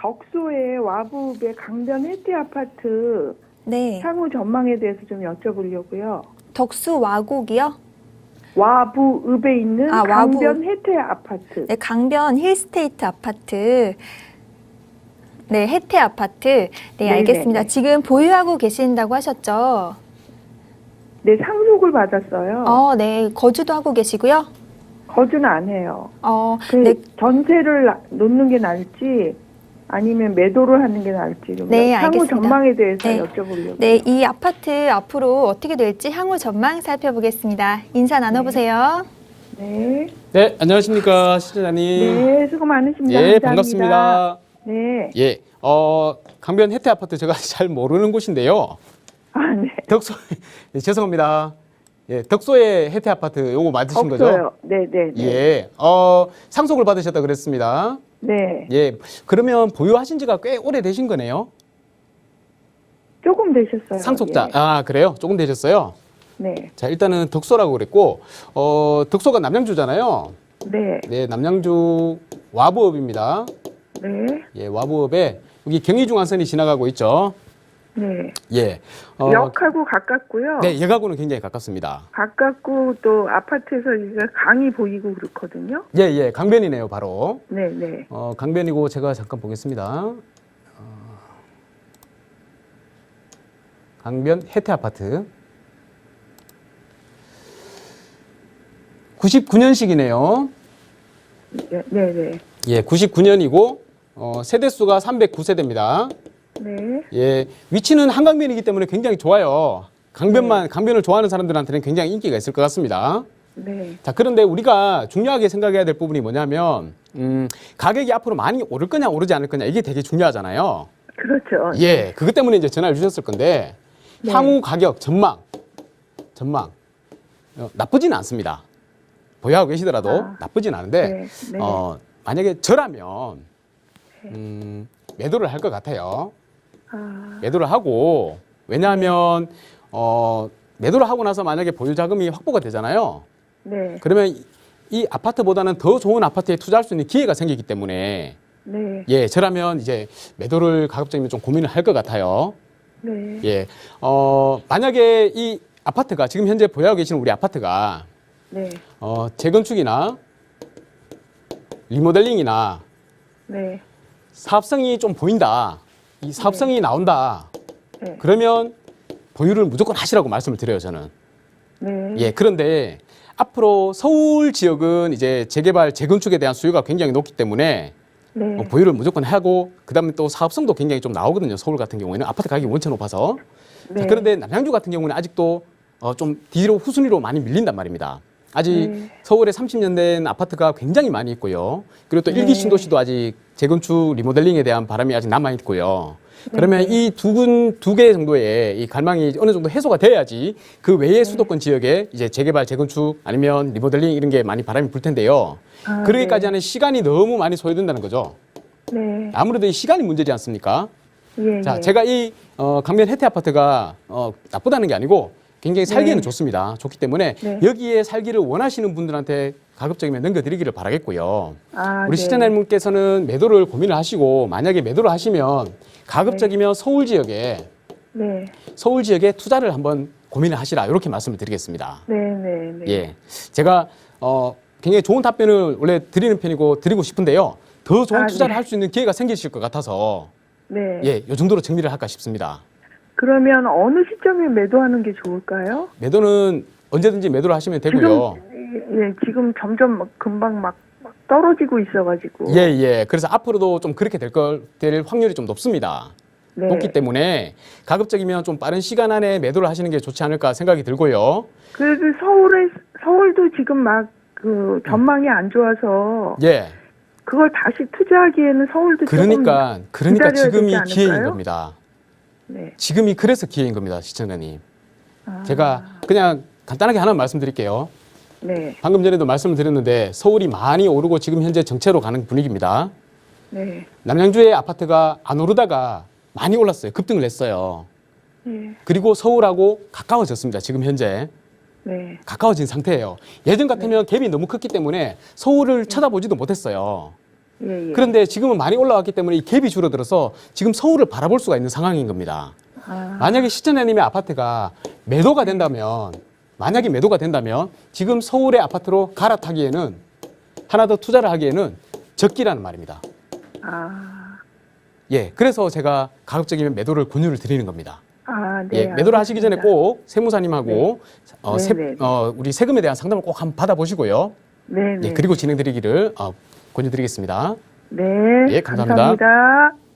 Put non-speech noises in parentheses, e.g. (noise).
덕소의 와부읍의 강변 혜태 아파트 네. 향후 전망에 대해서 좀 여쭤보려고요. 덕수 와곡이요? 와부읍에 있는 아, 와부. 강변 혜태 아파트. 네, 강변 힐스테이트 아파트. 네, 혜태 아파트. 네. 알겠습니다. 지금 보유하고 계신다고 하셨죠? 네, 상속을 받았어요. 어, 네. 거주도 하고 계시고요. 거주는 안 해요. 어, 그 네. 전세를 나- 놓는 게 나을지 아니면 매도를 하는 게 나을지 좀 네, 향후 알겠습니다. 전망에 대해서 네. 여쭤보려고요. 네, 이 아파트 앞으로 어떻게 될지 향후 전망 살펴보겠습니다. 인사 나눠보세요. 네. 네, 안녕하십니까 시청자님. 네, 수고 많으십니다. 예, 감사합니다. 반갑습니다. 네. 예, 어 강변 혜태 아파트 제가 (laughs) 잘 모르는 곳인데요. 아, 네. 덕소 (laughs) 예, 죄송합니다. 예, 덕소의 혜태 아파트 요거 맞으신 거죠? 없어요. 네, 네, 네. 예, 어 상속을 받으셨다 그랬습니다. 네. 예, 그러면 보유하신 지가 꽤 오래 되신 거네요. 조금 되셨어요. 상속자. 예. 아, 그래요? 조금 되셨어요. 네. 자, 일단은 덕소라고 그랬고, 어, 덕소가 남양주잖아요. 네. 네, 남양주 와부읍입니다. 네. 예, 와부읍에 여기 경의중앙선이 지나가고 있죠. 네. 예. 어, 역하고 가깝고요. 네, 예가구는 굉장히 가깝습니다. 가깝고 또 아파트에서 이제 강이 보이고 그렇거든요. 예, 예, 강변이네요, 바로. 네, 네. 어, 강변이고 제가 잠깐 보겠습니다. 어, 강변 혜태 아파트. 99년식이네요. 네, 네, 네. 예, 99년이고 어, 세대수가 309세대입니다. 네. 예, 위치는 한강변이기 때문에 굉장히 좋아요. 강변만 강변을 좋아하는 사람들한테는 굉장히 인기가 있을 것 같습니다. 네. 자, 그런데 우리가 중요하게 생각해야 될 부분이 뭐냐면 음, 가격이 앞으로 많이 오를 거냐 오르지 않을 거냐 이게 되게 중요하잖아요. 그렇죠. 예, 그것 때문에 이제 전화를 주셨을 건데 네. 향후 가격 전망 전망 어, 나쁘지는 않습니다. 보유하고 계시더라도 아. 나쁘진 않은데 네. 네. 어, 만약에 저라면 음, 매도를 할 것 같아요. 아, 매도를 하고 왜냐하면 어, 매도를 하고 나서 만약에 보유 자금이 확보가 되잖아요. 네. 그러면 이- 이 아파트보다는 더 좋은 아파트에 투자할 수 있는 기회가 생기기 때문에 네. 예, 저라면 이제 매도를 가급적이면 좀 고민을 할 것 같아요. 네. 예, 어, 만약에 이 아파트가 지금 현재 보유하고 계시는 우리 아파트가 네. 어, 재건축이나 리모델링이나 네. 사업성이 좀 보인다. 이 사업성이 나온다. 네. 그러면 보유를 무조건 하시라고 말씀을 드려요, 저는. 네. 예, 그런데 앞으로 서울 지역은 이제 재개발, 재건축에 대한 수요가 굉장히 높기 때문에 네. 어, 보유를 무조건 하고 그다음에 또 사업성도 굉장히 좀 나오거든요. 서울 같은 경우에는 아파트 가격이 원체 높아서. 네. 자, 그런데 남양주 같은 경우는 아직도 어, 좀 뒤로 후순위로 많이 밀린단 말입니다. 아직 네. 서울에 30년 된 아파트가 굉장히 많이 있고요. 그리고 또 네. 일기 신도시도 아직 재건축 리모델링에 대한 바람이 아직 남아 있고요. 네. 그러면 이두 군 두 개 정도의 이 갈망이 어느 정도 해소가 돼야지 그 네. 외의 수도권 지역에 이제 재개발, 재건축 아니면 리모델링 이런 게 많이 바람이 불 텐데요. 아, 그러기까지 하는 시간이 너무 많이 소요된다는 거죠. 네. 아무래도 이 시간이 문제지 않습니까? 예. 자, 예. 제가 이 어, 강변 혜태 아파트가 어, 나쁘다는 게 아니고 굉장히 살기에는 네. 좋습니다. 좋기 때문에 네. 여기에 살기를 원하시는 분들한테 가급적이면 넘겨드리기를 바라겠고요. 아, 우리 네. 시청자님께서는 매도를 고민을 하시고 만약에 매도를 하시면 가급적이면 서울 지역에 네. 서울 지역에 투자를 한번 고민을 하시라 이렇게 말씀을 드리겠습니다. 네, 네, 네. 예, 제가 어, 굉장히 좋은 답변을 원래 드리는 편이고 드리고 싶은데요. 더 좋은 아, 투자를 네. 할수 있는 기회가 생기실 것 같아서 네. 예, 요 정도로 정리를 할까 싶습니다. 그러면 어느 시점에 매도하는 게 좋을까요? 매도는 언제든지 매도를 하시면 되고요. 지금 예, 지금 점점 막 금방 막, 막 떨어지고 있어가지고. 예, 예. 그래서 앞으로도 좀 그렇게 될 걸, 될 확률이 좀 높습니다. 네. 높기 때문에 가급적이면 좀 빠른 시간 안에 매도를 하시는 게 좋지 않을까 생각이 들고요. 그래도 서울에 서울도 지금 막 그 전망이 안 좋아서 예. 그걸 다시 투자하기에는 서울도 그러니까, 그러니까 기다려야 지금이 기회인 않을까요? 겁니다. 네. 지금이 그래서 기회인 겁니다, 시청자님. 아, 제가 그냥 간단하게 하나 말씀드릴게요. 네, 방금 전에도 말씀을 드렸는데 서울이 많이 오르고 지금 현재 정체로 가는 분위기입니다. 네, 남양주의 아파트가 안 오르다가 많이 올랐어요. 급등을 했어요. 네, 그리고 서울하고 가까워졌습니다. 지금 현재 네, 가까워진 상태예요. 예전 같으면 갭이 너무 컸기 때문에 서울을 쳐다보지도 못했어요. 예, 예. 그런데 지금은 많이 올라왔기 때문에 이 갭이 줄어들어서 지금 서울을 바라볼 수가 있는 상황인 겁니다. 아, 만약에 시청자님의 아파트가 매도가 된다면 만약에 매도가 된다면 지금 서울의 아파트로 갈아타기에는 하나 더 투자를 하기에는 적기라는 말입니다. 아, 예, 그래서 제가 가급적이면 매도를 권유를 드리는 겁니다. 아, 네. 예, 매도를 하시기 전에. 꼭 세무사님하고 어, 네, 세, 네, 네. 어, 우리 세금에 대한 상담을 꼭 한번 받아보시고요. 네, 네. 예, 그리고 진행드리기를 어, 권유드리겠습니다. 네. 예, 감사합니다. 감사합니다.